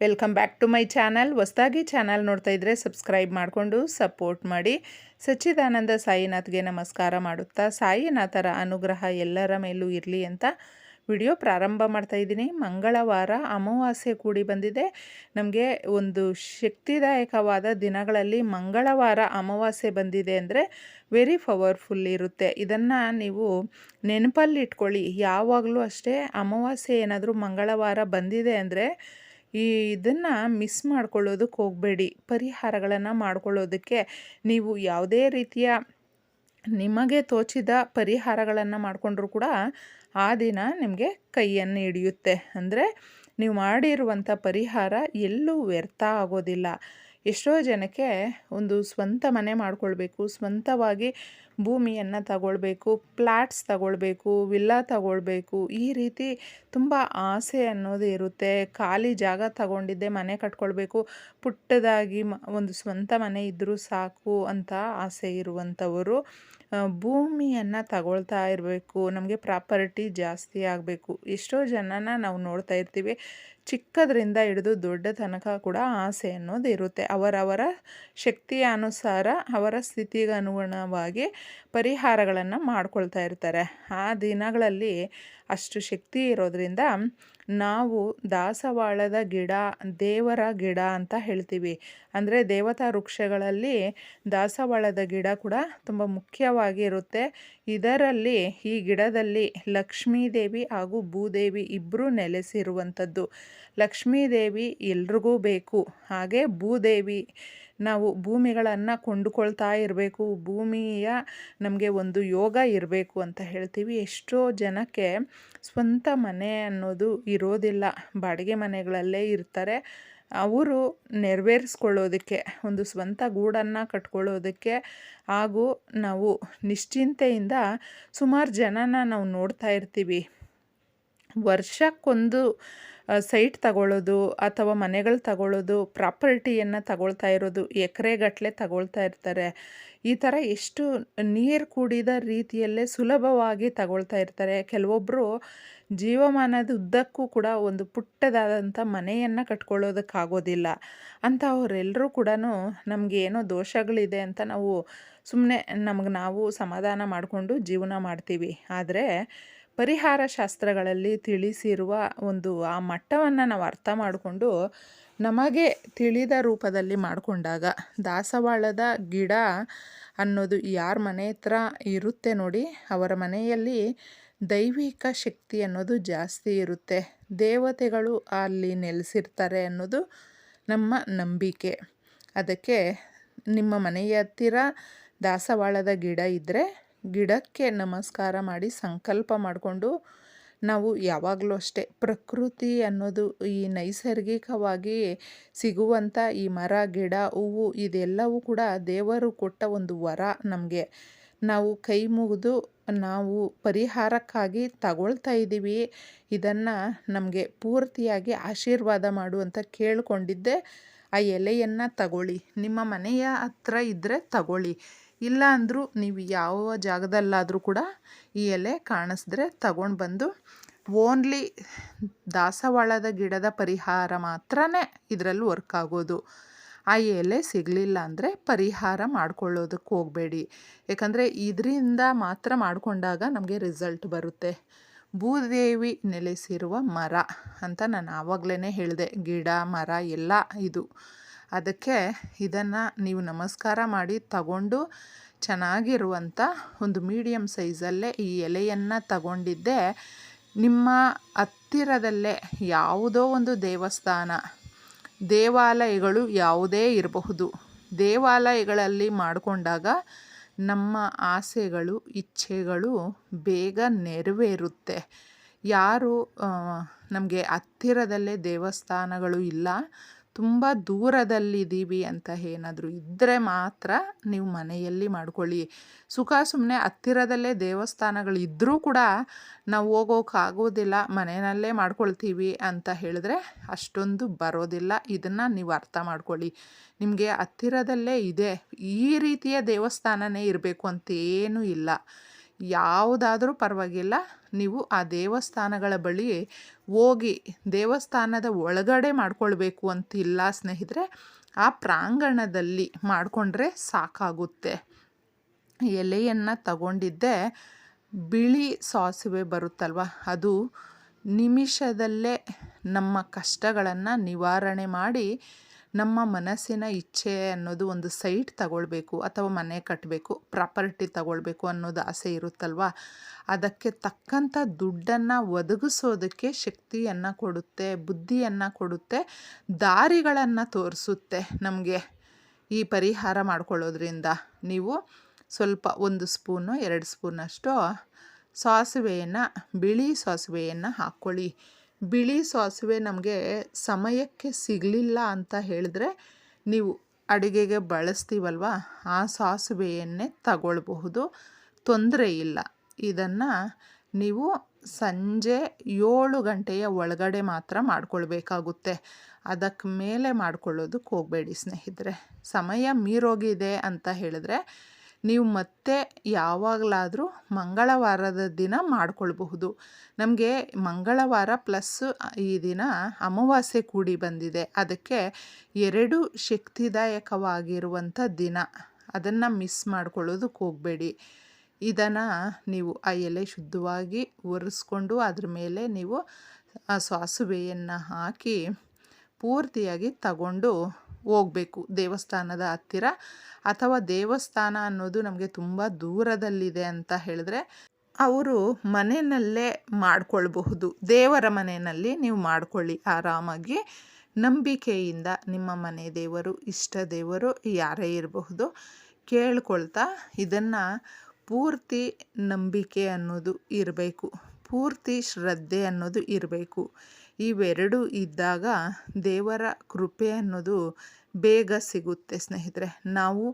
Welcome back to my channel ಹೊಸದಾಗಿ channel ನೋಡ್ತಾ ಇದ್ದರೆ ಸಬ್ಸ್ಕ್ರೈಬ್ ಮಾಡಿಕೊಂಡು ಸಪೋರ್ಟ್ ಮಾಡಿ. ಸಚ್ಚಿದಾನಂದ ಸಾಯಿನಾಥ್ಗೆ ನಮಸ್ಕಾರ ಮಾಡುತ್ತಾ, ಸಾಯಿನಾಥರ ಅನುಗ್ರಹ ಎಲ್ಲರ ಮೇಲೂ ಇರಲಿ ಅಂತ ವಿಡಿಯೋ ಪ್ರಾರಂಭ ಮಾಡ್ತಾ ಇದ್ದೀನಿ. ಮಂಗಳವಾರ ಅಮಾವಾಸ್ಯೆ ಕೂಡಿ ಬಂದಿದೆ. ನಮಗೆ ಒಂದು ಶಕ್ತಿದಾಯಕವಾದ ದಿನಗಳಲ್ಲಿ ಮಂಗಳವಾರ ಅಮಾವಾಸ್ಯೆ ಬಂದಿದೆ ಅಂದರೆ ವೆರಿ ಪವರ್ಫುಲ್ ಇರುತ್ತೆ. ಇದನ್ನು ನೀವು ನೆನಪಲ್ಲಿ ಇಟ್ಕೊಳ್ಳಿ. ಯಾವಾಗಲೂ ಅಷ್ಟೇ ಅಮಾವಾಸ್ಯೆ ಏನಾದರೂ ಮಂಗಳವಾರ ಬಂದಿದೆ ಅಂದರೆ ಈ ಇದನ್ನು ಮಿಸ್ ಮಾಡ್ಕೊಳ್ಳೋದಕ್ಕೆ ಹೋಗಬೇಡಿ. ಪರಿಹಾರಗಳನ್ನು ಮಾಡ್ಕೊಳ್ಳೋದಕ್ಕೆ ನೀವು ಯಾವುದೇ ರೀತಿಯ ನಿಮಗೆ ತೋಚಿದ ಪರಿಹಾರಗಳನ್ನು ಮಾಡಿಕೊಂಡ್ರೂ ಕೂಡ ಆ ದಿನ ನಿಮಗೆ ಕೈಯನ್ನು ಹಿಡಿಯುತ್ತೆ. ಅಂದರೆ ನೀವು ಮಾಡಿರುವಂಥ ಪರಿಹಾರ ಎಲ್ಲೂ ವ್ಯರ್ಥ ಆಗೋದಿಲ್ಲ. ಎಷ್ಟೋ ಜನಕ್ಕೆ ಒಂದು ಸ್ವಂತ ಮನೆ ಮಾಡಿಕೊಳ್ಬೇಕು, ಸ್ವಂತವಾಗಿ ಭೂಮಿಯನ್ನು ತಗೊಳ್ಬೇಕು ಪ್ಲ್ಯಾಟ್ಸ್ ತಗೊಳ್ಬೇಕು, ವಿಲ್ಲಾ ತಗೊಳ್ಬೇಕು. ಈ ರೀತಿ ತುಂಬ ಆಸೆ ಅನ್ನೋದು ಇರುತ್ತೆ. ಖಾಲಿ ಜಾಗ ತಗೊಂಡಿದ್ದೆ ಮನೆ ಕಟ್ಕೊಳ್ಬೇಕು, ಪುಟ್ಟದಾಗಿ ಒಂದು ಸ್ವಂತ ಮನೆ ಇದ್ದರೂ ಸಾಕು ಅಂತ ಆಸೆ ಇರುವಂಥವರು ಭೂಮಿಯನ್ನು ತಗೊಳ್ತಾ ಇರಬೇಕು. ನಮಗೆ ಪ್ರಾಪರ್ಟಿ ಜಾಸ್ತಿ ಆಗಬೇಕು. ಎಷ್ಟೋ ಜನನ ನಾವು ನೋಡ್ತಾ ಇರ್ತೀವಿ. ಚಿಕ್ಕದ್ರಿಂದ ಹಿಡಿದು ದೊಡ್ಡ ತನಕ ಕೂಡ ಆಸೆ ಅನ್ನೋದು ಇರುತ್ತೆ. ಅವರವರ ಶಕ್ತಿಯ ಅನುಸಾರ ಅವರ ಸ್ಥಿತಿಗೆ ಅನುಗುಣವಾಗಿ ಪರಿಹಾರಗಳನ್ನು ಮಾಡ್ಕೊಳ್ತಾ ಇರ್ತಾರೆ. ಆ ದಿನಗಳಲ್ಲಿ ಅಷ್ಟು ಶಕ್ತಿ ಇರೋದ್ರಿಂದ ನಾವು ದಾಸವಾಳದ ಗಿಡ, ದೇವರ ಗಿಡ ಅಂತ ಹೇಳ್ತೀವಿ. ಅಂದರೆ ದೇವತಾ ವೃಕ್ಷಗಳಲ್ಲಿ ದಾಸವಾಳದ ಗಿಡ ಕೂಡ ತುಂಬ ಮುಖ್ಯವಾಗಿರುತ್ತೆ ಇದರಲ್ಲಿ ಈ ಗಿಡದಲ್ಲಿ ಲಕ್ಷ್ಮೀದೇವಿ ಹಾಗೂ ಭೂದೇವಿ ಇಬ್ಬರೂ ನೆಲೆಸಿರುವಂಥದ್ದು. ಲಕ್ಷ್ಮೀದೇವಿ ಎಲ್ರಿಗೂ ಬೇಕು. ಹಾಗೆ ಭೂದೇವಿ ನಾವು ಭೂಮಿಗಳನ್ನು ಕೊಂಡುಕೊಳ್ತಾ ಇರಬೇಕು, ಭೂಮಿಯ ನಮಗೆ ಒಂದು ಯೋಗ ಇರಬೇಕು ಅಂತ ಹೇಳ್ತೀವಿ. ಎಷ್ಟೋ ಜನಕ್ಕೆ ಸ್ವಂತ ಮನೆ ಅನ್ನೋದು ಇರೋದಿಲ್ಲ. ಬಾಡಿಗೆ ಮನೆಗಳಲ್ಲೇ ಇರ್ತಾರೆ. ಅವರು ನೆರವೇರಿಸ್ಕೊಳ್ಳೋದಕ್ಕೆ, ಒಂದು ಸ್ವಂತ ಗೂಡನ್ನು ಕಟ್ಕೊಳ್ಳೋದಕ್ಕೆ ಹಾಗೂ ನಾವು ನಿಶ್ಚಿಂತೆಯಿಂದ ಸುಮಾರು ಜನನ ನಾವು ನೋಡ್ತಾ ಇರ್ತೀವಿ. ವರ್ಷಕ್ಕೊಂದು ಸೈಟ್ ತಗೊಳ್ಳೋದು ಅಥವಾ ಮನೆಗಳು ತಗೊಳ್ಳೋದು ಪ್ರಾಪರ್ಟಿಯನ್ನು ತಗೊಳ್ತಾ ಇರೋದು ಎಕರೆಗಟ್ಟಲೆ ತಗೊಳ್ತಾ ಇರ್ತಾರೆ. ಈ ಥರ ಎಷ್ಟು ನೀರು ಕೂಡಿದ ರೀತಿಯಲ್ಲೇ ಸುಲಭವಾಗಿ ತಗೊಳ್ತಾ ಇರ್ತಾರೆ. ಕೆಲವೊಬ್ಬರು ಜೀವಮಾನದ ಉದ್ದಕ್ಕೂ ಕೂಡ ಒಂದು ಪುಟ್ಟದಾದಂಥ ಮನೆಯನ್ನು ಕಟ್ಕೊಳ್ಳೋದಕ್ಕಾಗೋದಿಲ್ಲ. ಅಂಥವರೆಲ್ಲರೂ ಕೂಡ ನಮಗೆ ಏನೋ ದೋಷಗಳಿದೆ ಅಂತ ನಾವು ಸುಮ್ಮನೆ ನಮಗೆ ನಾವು ಸಮಾಧಾನ ಮಾಡಿಕೊಂಡು ಜೀವನ ಮಾಡ್ತೀವಿ. ಆದರೆ ಪರಿಹಾರ ಶಾಸ್ತ್ರಗಳಲ್ಲಿ ತಿಳಿಸಿರುವ ಒಂದು ಆ ಮಟ್ಟವನ್ನು ನಾವು ಅರ್ಥ ಮಾಡಿಕೊಂಡು ನಮಗೆ ತಿಳಿದ ರೂಪದಲ್ಲಿ ಮಾಡಿಕೊಂಡಾಗ ದಾಸವಾಳದ ಗಿಡ ಅನ್ನೋದು ಯಾರ ಮನೆ ಹತ್ರ ಇರುತ್ತೆ ನೋಡಿ, ಅವರ ಮನೆಯಲ್ಲಿ ದೈವಿಕ ಶಕ್ತಿ ಅನ್ನೋದು ಜಾಸ್ತಿ ಇರುತ್ತೆ. ದೇವತೆಗಳು ಅಲ್ಲಿ ನೆಲೆಸಿರ್ತಾರೆ ಅನ್ನೋದು ನಮ್ಮ ನಂಬಿಕೆ. ಅದಕ್ಕೆ ನಿಮ್ಮ ಮನೆಯ ಹತ್ತಿರ ದಾಸವಾಳದ ಗಿಡ ಇದ್ದರೆ ಗಿಡಕ್ಕೆ ನಮಸ್ಕಾರ ಮಾಡಿ ಸಂಕಲ್ಪ ಮಾಡಿಕೊಂಡು ನಾವು ಯಾವಾಗಲೂ ಅಷ್ಟೇ ಪ್ರಕೃತಿ ಅನ್ನೋದು ಈ ನೈಸರ್ಗಿಕವಾಗಿ ಸಿಗುವಂಥ ಈ ಮರ, ಗಿಡ, ಹೂವು ಇದೆಲ್ಲವೂ ಕೂಡ ದೇವರು ಕೊಟ್ಟ ಒಂದು ವರ ನಮಗೆ. ನಾವು ಕೈ ಮುಗಿದು ನಾವು ಪರಿಹಾರಕ್ಕಾಗಿ ತಗೊಳ್ತಾ ಇದ್ದೀವಿ. ಇದನ್ನು ನಮಗೆ ಪೂರ್ತಿಯಾಗಿ ಆಶೀರ್ವಾದ ಮಾಡು ಅಂತ ಕೇಳಿಕೊಂಡಿದ್ದೆ. ಆ ಎಲೆಯನ್ನು ತಗೊಳ್ಳಿ. ನಿಮ್ಮ ಮನೆಯ ಹತ್ರ ಇದ್ದರೆ ತಗೊಳ್ಳಿ. ಇಲ್ಲ ಅಂದರೂ ನೀವು ಯಾವ ಜಾಗದಲ್ಲಾದರೂ ಕೂಡ ಈ ಎಲೆ ಕಾಣಿಸಿದ್ರೆ ತಗೊಂಡು ಬಂದು ಓನ್ಲಿ ದಾಸವಾಳದ ಗಿಡದ ಪರಿಹಾರ ಮಾತ್ರನೇ ಇದರಲ್ಲಿ ವರ್ಕ್ ಆಗೋದು. ಆ ಎಲೆ ಸಿಗಲಿಲ್ಲ ಅಂದರೆ ಪರಿಹಾರ ಮಾಡ್ಕೊಳ್ಳೋದಕ್ಕೆ ಹೋಗಬೇಡಿ. ಯಾಕಂದರೆ ಇದರಿಂದ ಮಾತ್ರ ಮಾಡಿಕೊಂಡಾಗ ನಮಗೆ ರಿಸಲ್ಟ್ ಬರುತ್ತೆ. ಭೂದೇವಿ ನೆಲೆಸಿರುವ ಮರ ಅಂತ ನಾನು ಆವಾಗಲೇ ಹೇಳಿದೆ. ಗಿಡ, ಮರ, ಎಲ್ಲ ಇದು. ಅದಕ್ಕೆ ಇದನ್ನು ನೀವು ನಮಸ್ಕಾರ ಮಾಡಿ ತಗೊಂಡು ಚೆನ್ನಾಗಿರುವಂಥ ಒಂದು ಮೀಡಿಯಮ್ ಸೈಜಲ್ಲೇ ಈ ಎಲೆಯನ್ನು ತಗೊಂಡಿದ್ದೆ. ನಿಮ್ಮ ಹತ್ತಿರದಲ್ಲೇ ಯಾವುದೋ ಒಂದು ದೇವಸ್ಥಾನ, ದೇವಾಲಯಗಳು ಯಾವುದೇ ಇರಬಹುದು. ದೇವಾಲಯಗಳಲ್ಲಿ ಮಾಡಿಕೊಂಡಾಗ ನಮ್ಮ ಆಸೆಗಳು, ಇಚ್ಛೆಗಳು ಬೇಗ ನೆರವೇರುತ್ತೆ. ಯಾರು ನಮಗೆ ಹತ್ತಿರದಲ್ಲೇ ದೇವಸ್ಥಾನಗಳು ಇಲ್ಲ. ತುಂಬ ದೂರದಲ್ಲಿದ್ದೀವಿ ಅಂತ ಏನಾದರೂ ಇದ್ದರೆ ಮಾತ್ರ ನೀವು ಮನೆಯಲ್ಲಿ ಮಾಡ್ಕೊಳ್ಳಿ. ಸುಖ ಸುಮ್ಮನೆ ಹತ್ತಿರದಲ್ಲೇ ದೇವಸ್ಥಾನಗಳು ಇದ್ದರೂ ಕೂಡ ನಾವು ಹೋಗೋಕ್ಕಾಗೋದಿಲ್ಲ ಮನೆಯಲ್ಲೇ ಮಾಡ್ಕೊಳ್ತೀವಿ ಅಂತ ಹೇಳಿದ್ರೆ ಅಷ್ಟೊಂದು ಬರೋದಿಲ್ಲ. ಇದನ್ನು ನೀವು ಅರ್ಥ ಮಾಡ್ಕೊಳ್ಳಿ. ನಿಮಗೆ ಹತ್ತಿರದಲ್ಲೇ ಇದೆ. ಈ ರೀತಿಯ ದೇವಸ್ಥಾನನೇ ಇರಬೇಕು ಅಂತೇನೂ ಇಲ್ಲ. ಯಾವುದಾದ್ರೂ ಪರವಾಗಿಲ್ಲ. ನೀವು ಆ ದೇವಸ್ಥಾನಗಳ ಬಳಿ ಹೋಗಿ ದೇವಸ್ಥಾನದ ಒಳಗಡೆ ಮಾಡ್ಕೊಳ್ಬೇಕು ಅಂತಿಲ್ಲ ಸ್ನೇಹಿತರೆ. ಆ ಪ್ರಾಂಗಣದಲ್ಲಿ ಮಾಡಿಕೊಂಡ್ರೆ ಸಾಕಾಗುತ್ತೆ. ಎಲೆಯನ್ನು ತಗೊಂಡಿದ್ದೆ. ಬಿಳಿ ಸಾಸಿವೆ ಬರುತ್ತಲ್ವ? ಅದು ನಿಮಿಷದಲ್ಲೇ ನಮ್ಮ ಕಷ್ಟಗಳನ್ನು ನಿವಾರಣೆ ಮಾಡಿ ನಮ್ಮ ಮನಸ್ಸಿನ ಇಚ್ಛೆ ಅನ್ನೋದು ಒಂದು ಸೈಟ್ ತಗೊಳ್ಬೇಕು ಅಥವಾ ಮನೆ ಕಟ್ಟಬೇಕು ಪ್ರಾಪರ್ಟಿ ತಗೊಳ್ಬೇಕು ಅನ್ನೋದು ಆಸೆ ಇರುತ್ತಲ್ವ? ಅದಕ್ಕೆ ತಕ್ಕಂಥ ದುಡ್ಡನ್ನು ಒದಗಿಸೋದಕ್ಕೆ ಶಕ್ತಿಯನ್ನು ಕೊಡುತ್ತೆ, ಬುದ್ಧಿಯನ್ನು ಕೊಡುತ್ತೆ, ದಾರಿಗಳನ್ನು ತೋರಿಸುತ್ತೆ ನಮಗೆ ಈ ಪರಿಹಾರ ಮಾಡ್ಕೊಳ್ಳೋದ್ರಿಂದ. ನೀವು ಸ್ವಲ್ಪ ಒಂದು ಸ್ಪೂನು, ಎರಡು ಸ್ಪೂನಷ್ಟು ಸಾಸಿವೆಯನ್ನು, ಬಿಳಿ ಸಾಸಿವೆಯನ್ನು ಹಾಕ್ಕೊಳ್ಳಿ. ಬಿಳಿ ಸಾಸಿವೆ ನಮಗೆ ಸಮಯಕ್ಕೆ ಸಿಗಲಿಲ್ಲ ಅಂತ ಹೇಳಿದ್ರೆ ನೀವು ಅಡುಗೆಗೆ ಬಳಸ್ತೀವಲ್ವ? ಆ ಸಾಸಿವೆಯನ್ನೇ ತಗೊಳ್ಬಹುದು. ತೊಂದರೆ ಇಲ್ಲ. ಇದನ್ನು ನೀವು ಸಂಜೆ ಏಳು ಗಂಟೆಯ ಒಳಗಡೆ ಮಾತ್ರ ಮಾಡ್ಕೊಳ್ಬೇಕಾಗುತ್ತೆ. ಅದಕ್ಕೆ ಮೇಲೆ ಮಾಡ್ಕೊಳ್ಳೋದಕ್ಕೆ ಹೋಗಬೇಡಿ ಸ್ನೇಹಿತರೆ. ಸಮಯ ಮೀರೋಗಿದೆ ಅಂತ ಹೇಳಿದ್ರೆ ನೀವು ಮತ್ತೆ ಯಾವಾಗಲಾದರೂ ಮಂಗಳವಾರದ ದಿನ ಮಾಡಿಕೊಳ್ಬಹುದು. ನಮಗೆ ಮಂಗಳವಾರ ಪ್ಲಸ್ ಈ ದಿನ ಅಮಾವಾಸ್ಯೆ ಕೂಡಿ ಬಂದಿದೆ. ಅದಕ್ಕೆ ಎರಡು ಶಕ್ತಿದಾಯಕವಾಗಿರುವಂಥ ದಿನ. ಅದನ್ನು ಮಿಸ್ ಮಾಡ್ಕೊಳ್ಳೋದಕ್ಕೆ ಹೋಗಬೇಡಿ. ಇದನ್ನು ನೀವು ಆ ಎಲೆ ಶುದ್ಧವಾಗಿ ಒರೆಸ್ಕೊಂಡು ಅದ್ರ ಮೇಲೆ ನೀವು ಆ ಸಾಸುವೆಯನ್ನು ಹಾಕಿ ಪೂರ್ತಿಯಾಗಿ ತಗೊಂಡು ಹೋಗಬೇಕು ದೇವಸ್ಥಾನದ ಹತ್ತಿರ ಅಥವಾ ದೇವಸ್ಥಾನ ಅನ್ನೋದು ನಮಗೆ ತುಂಬ ದೂರದಲ್ಲಿದೆ ಅಂತ ಹೇಳಿದ್ರೆ ಅವರು ಮನೆಯಲ್ಲೇ ಮಾಡಿಕೊಳ್ಬಹುದು. ದೇವರ ಮನೆಯಲ್ಲಿ ನೀವು ಮಾಡ್ಕೊಳ್ಳಿ. ಆರಾಮಾಗಿ ನಂಬಿಕೆಯಿಂದ ನಿಮ್ಮ ಮನೆ ದೇವರು, ಇಷ್ಟ ದೇವರು ಯಾರೇ ಇರಬಹುದು ಕೇಳ್ಕೊಳ್ತಾ ಇದನ್ನು ಪೂರ್ತಿ ನಂಬಿಕೆ ಅನ್ನೋದು ಇರಬೇಕು. ಪೂರ್ತಿ ಶ್ರದ್ಧೆ ಅನ್ನೋದು ಇರಬೇಕು. ಇವೆರಡು ಇದ್ದಾಗ ದೇವರ ಕೃಪೆ ಅನ್ನೋದು ಬೇಗ ಸಿಗುತ್ತೆ ಸ್ನೇಹಿತರೆ. ನಾವು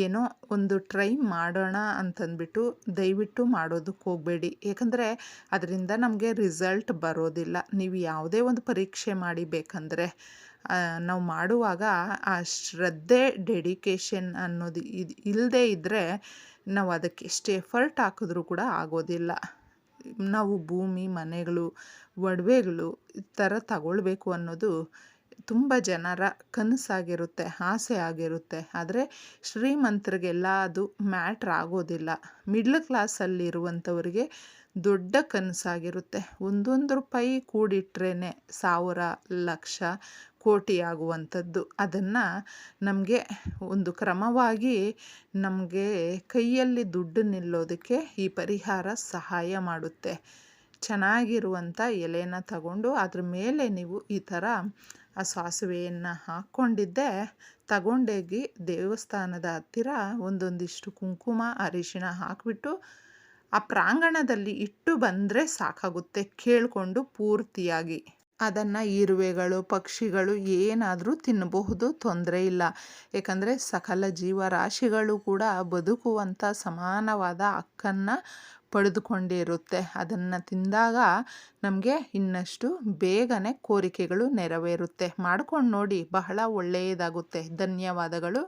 ಏನೋ ಒಂದು ಟ್ರೈ ಮಾಡೋಣ ಅಂತಂದ್ಬಿಟ್ಟು ದಯವಿಟ್ಟು ಮಾಡೋದಕ್ಕೆ ಹೋಗಬೇಡಿ. ಏಕೆಂದರೆ ಅದರಿಂದ ನಮಗೆ ರಿಸಲ್ಟ್ ಬರೋದಿಲ್ಲ. ನೀವು ಯಾವುದೇ ಒಂದು ಪರೀಕ್ಷೆ ಮಾಡಿ ಬೇಕಂದರೆ ನಾವು ಮಾಡುವಾಗ ಆ ಶ್ರದ್ಧೆ ಡೆಡಿಕೇಶನ್ ಅನ್ನೋದು ಇದು ಇಲ್ಲದೇ ಇದ್ದರೆ ನಾವು ಅದಕ್ಕೆ ಎಷ್ಟು ಎಫರ್ಟ್ ಹಾಕಿದ್ರೂ ಕೂಡ ಆಗೋದಿಲ್ಲ. ನಾವು ಭೂಮಿ, ಮನೆಗಳು, ಒಡವೆಗಳು ಈ ಥರ ತಗೊಳ್ಬೇಕು ಅನ್ನೋದು ತುಂಬ ಜನರ ಕನಸಾಗಿರುತ್ತೆ, ಆಸೆ ಆಗಿರುತ್ತೆ. ಆದರೆ ಶ್ರೀಮಂತರಿಗೆಲ್ಲ ಅದು ಮ್ಯಾಟ್ರ್ ಆಗೋದಿಲ್ಲ. ಮಿಡ್ಲ್ ಕ್ಲಾಸಲ್ಲಿರುವಂಥವ್ರಿಗೆ ದೊಡ್ಡ ಕನಸಾಗಿರುತ್ತೆ. ಒಂದೊಂದು ರೂಪಾಯಿ ಕೂಡಿಟ್ರೇ ಸಾವಿರ, ಲಕ್ಷ ಕೋಟಿ ಆಗುವಂಥದ್ದು ಅದನ್ನು ನಮಗೆ ಒಂದು ಕ್ರಮವಾಗಿ ನಮಗೆ ಕೈಯಲ್ಲಿ ದುಡ್ಡು ನಿಲ್ಲೋದಕ್ಕೆ ಈ ಪರಿಹಾರ ಸಹಾಯ ಮಾಡುತ್ತೆ. ಚೆನ್ನಾಗಿರುವಂಥ ಎಲೆನ ತಗೊಂಡು ಅದ್ರ ಮೇಲೆ ನೀವು ಈ ಥರ ಆ ಸಾಸಿವೆಯನ್ನು ಹಾಕ್ಕೊಂಡಿದ್ದೆ, ತಗೊಂಡೋಗಿ ದೇವಸ್ಥಾನದ ಹತ್ತಿರ ಒಂದೊಂದಿಷ್ಟು ಕುಂಕುಮ ಅರಿಶಿನ ಹಾಕಿಬಿಟ್ಟು ಆ ಪ್ರಾಂಗಣದಲ್ಲಿ ಇಟ್ಟು ಬಂದರೆ ಸಾಕಾಗುತ್ತೆ ಕೇಳಿಕೊಂಡು ಪೂರ್ತಿಯಾಗಿ. ಅದನ್ನು ಇರುವೆಗಳು, ಪಕ್ಷಿಗಳು ಏನಾದರೂ ತಿನ್ನಬಹುದು, ತೊಂದರೆ ಇಲ್ಲ. ಏಕೆಂದರೆ ಸಕಲ ಜೀವರಾಶಿಗಳು ಕೂಡ ಬದುಕುವಂಥ ಸಮಾನವಾದ ಹಕ್ಕನ್ನು ಪಡೆದುಕೊಂಡಿರುತ್ತೆ. ಅದನ್ನು ತಿಂದಾಗ ನಮಗೆ ಇನ್ನಷ್ಟು ಬೇಗನೆ ಕೋರಿಕೆಗಳು ನೆರವೇರುತ್ತೆ. ಮಾಡ್ಕೊಂಡು ನೋಡಿ, ಬಹಳ ಒಳ್ಳೆಯದಾಗುತ್ತೆ. ಧನ್ಯವಾದಗಳು.